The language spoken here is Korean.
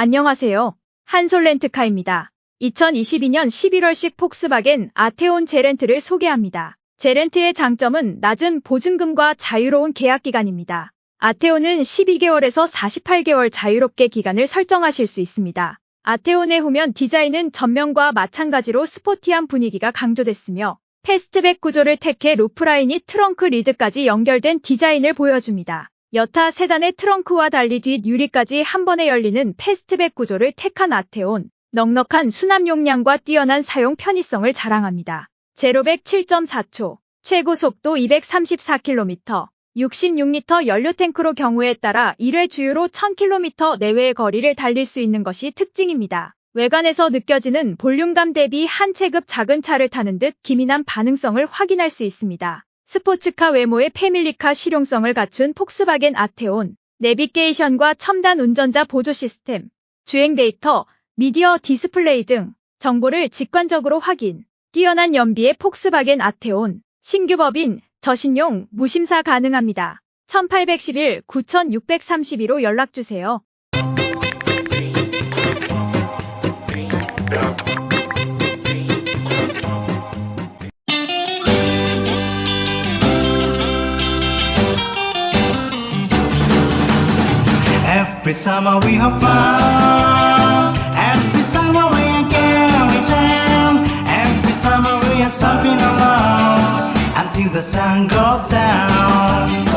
안녕하세요. 한솔렌트카입니다. 2022년 11월식 폭스바겐 아테온 제렌트를 소개합니다. 제렌트의 장점은 낮은 보증금과 자유로운 계약 기간입니다. 아테온은 12개월에서 48개월 자유롭게 기간을 설정하실 수 있습니다. 아테온의 후면 디자인은 전면과 마찬가지로 스포티한 분위기가 강조됐으며 패스트백 구조를 택해 루프라인이 트렁크 리드까지 연결된 디자인을 보여줍니다. 여타 세단의 트렁크와 달리 뒷 유리까지 한 번에 열리는 패스트백 구조를 택한 아테온. 넉넉한 수납 용량과 뛰어난 사용 편의성을 자랑합니다. 제로백 7.4초, 최고 속도 234km, 66리터 연료 탱크로 경우에 따라 1회 주유로 1000km 내외의 거리를 달릴 수 있는 것이 특징입니다. 외관에서 느껴지는 볼륨감 대비 한 체급 작은 차를 타는 듯 기민한 반응성을 확인할 수 있습니다. 스포츠카 외모의 패밀리카 실용성을 갖춘 폭스바겐 아테온, 내비게이션과 첨단 운전자 보조 시스템, 주행 데이터, 미디어 디스플레이 등 정보를 직관적으로 확인. 뛰어난 연비의 폭스바겐 아테온, 신규 법인, 저신용, 무심사 가능합니다. 1811 9632로 연락주세요. Every summer we have fun. Every summer we are going down. Every summer we are surfing along until the sun goes down.